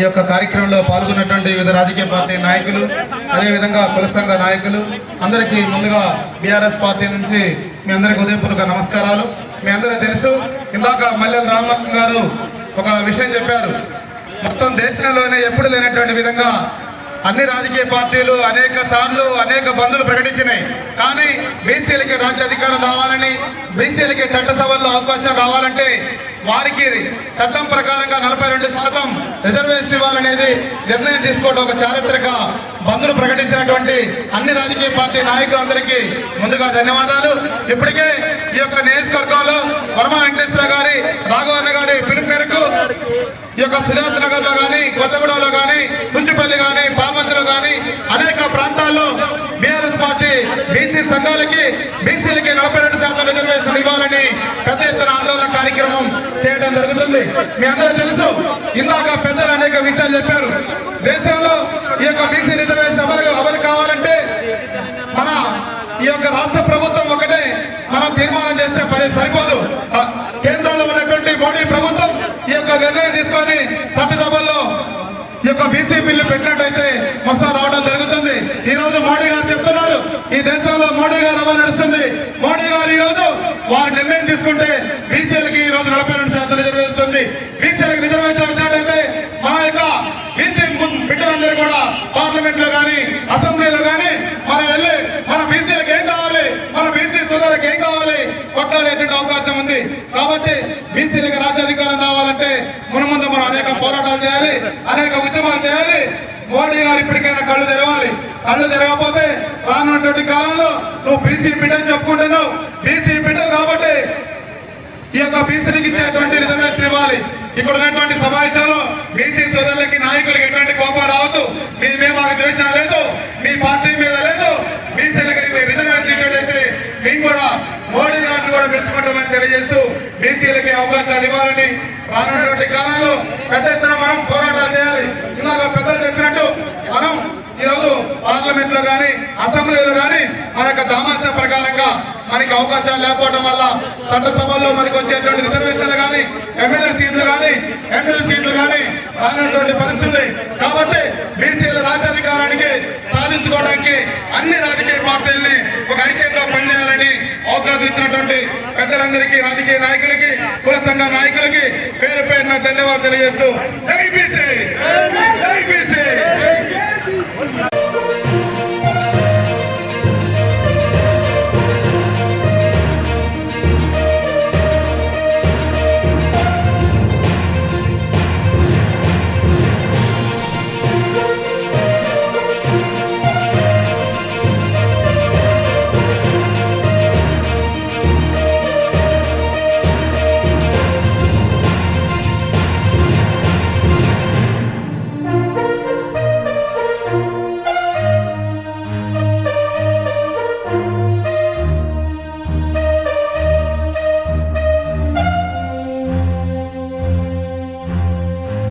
ఈ యొక్క కార్యక్రమంలో పాల్గొన్నటువంటి వివిధ రాజకీయ పార్టీ నాయకులు అదేవిధంగా కుల సంఘ నాయకులు అందరికీ ముందుగా బీఆర్ఎస్ పార్టీ నుంచి మీ అందరికీ ఉదయపూర్వక నమస్కారాలు. మీ అందరూ తెలుసు ఇందాక మల్లెల రామమోహన్ గారు ఒక విషయం చెప్పారు. మొత్తం దేశంలోనే ఎప్పుడు లేనటువంటి విధంగా అన్ని రాజకీయ పార్టీలు అనేక సార్లు అనేక బంధులు ప్రకటించినాయి. కానీ బీసీలకి రాజ్యాధికారం రావాలని బీసీలకి చట్టసభల్లో అవకాశం రావాలంటే వారికి చట్టం ప్రకారంగా నలభై రెండు శాతం రిజర్వేషన్ ఇవ్వాలనేది నిర్ణయం తీసుకోవడం ఒక చారిత్రక బంధులు ప్రకటించినటువంటి అన్ని రాజకీయ పార్టీ నాయకులందరికీ ముందుగా ధన్యవాదాలు. ఇప్పటికే ఈ యొక్క నియోజకవర్గంలో వర్మ వెంకటేశ్వర గారి రాఘవన్న గారి పిలుపు మేరకు ఈ యొక్క సిద్ధార్థ నగర్లో కానీ సుంచిపల్లి కానీ పామంతిలో కానీ అనేక ప్రాంతాల్లో బీఆర్ఎస్ పార్టీ బీసీ సంఘాలకి బీసీలకి నలభై రెండు శాతం రిజర్వేషన్ ఇవ్వాలని పెద్ద ఎత్తున ఆందోళన కార్యక్రమం చేయడం జరుగుతుంది. మీ అందరూ తెలుసు ఇందాక పెద్దలు అనేక విషయాలు చెప్పారు. దేశంలో ఈ యొక్క బీసీ రిజర్వేషన్ అమలు అమలు కావాలంటే మన ఈ యొక్క రాష్ట్ర ప్రభుత్వం ఒకటే మనం తీర్మానం చేస్తే పని సరిపోదు. కేంద్రంలో ఉన్నటువంటి మోడీ ప్రభుత్వం ఈ యొక్క నిర్ణయం తీసుకొని చట్టసభల్లో ఈ యొక్క బీసీ బిల్లు పెట్టినట్టయితే మొత్తం రావడం జరుగుతుంది. ఈ రోజు మోడీ గారు చెప్తున్నారు ఈ దేశంలో మోడీ గారు ఎవరు నడుస్తుంది మోడీ గారు ఈ రోజు వారు నిర్ణయం తీసుకుంటే బీసీలకి ఈ రోజు నలభై రెండు శాతం రిజర్వేస్తుంది బీసీలకు రిజర్వేషన్ వచ్చినట్టయితే మన యొక్క బీసీ బిడ్డలందరూ కూడా పార్లమెంట్లో కానీ అసెంబ్లీలో కానీ మనం వెళ్ళి మన బీసీలకు ఏం కావాలి మన బీసీ సోదరులకు ఏం కావాలి కొట్లాడేటువంటి అవకాశం ఉంది. కాబట్టి బీసీలకు రాజ్యాధికారం రావాలంటే మన ముందు మనం అనేక పోరాటాలు చేయాలి అనేక ఉద్యమాలు చేయాలి. మోడీ గారు ఇప్పటికైనా కళ్ళు తెరవాలి. కళ్ళు తెరవకపోతే రానున్నటువంటి కాలంలో నువ్వు బీసీ బిడ్డని చెప్పుకుంటే బీసీ బిడ్డ కాబట్టి ఈ బీసీలకు ఇచ్చేటువంటి రిజర్వేషన్ ఇవ్వాలి. ఇక్కడ ఉన్నటువంటి సమావేశాలు బీసీ సోదరులకి నాయకులకి ఎటువంటి కోపం రావద్దు. మీ మీద మాకు ద్వేషం లేదు మీ పార్టీ మీద లేదు. బీసీలకి రిజర్వేషన్ ఇచ్చేటైతే మేము కూడా మోడీ గారిని కూడా మెచ్చుకుంటామని తెలియజేస్తూ బీసీలకి అవకాశాలు ఇవ్వాలని రానున్నటువంటి కాలంలో పెద్ద ఎత్తున మనం పోరాటాలు చేయాలి. ఇలాగ పెద్దలు చెప్పినట్టు మనం ఈరోజు పార్లమెంట్లో కానీ అసెంబ్లీలో కానీ మన యొక్క దామాస మనకి అవకాశాలు లేకపోవడం వల్ల చట్టసభల్లో మనకి వచ్చేటువంటి రిజర్వేషన్లు కానీ ఎమ్మెల్యే సీట్లు కానీ ఎంపీ సీట్లు కానీ రానటువంటి పరిస్థితులు కాబట్టి బీసీల రాజ్యాధికారానికి సాధించుకోవడానికి అన్ని రాజకీయ పార్టీల్ని ఒక ఐక్యంగా పనిచేయాలని అవకాశం ఇచ్చినటువంటి పెద్దలందరికీ రాజకీయ నాయకులకి కుల సంఘ నాయకులకి పేరు పేరున ధన్యవాదాలు తెలియజేస్తూ జై బీసీ!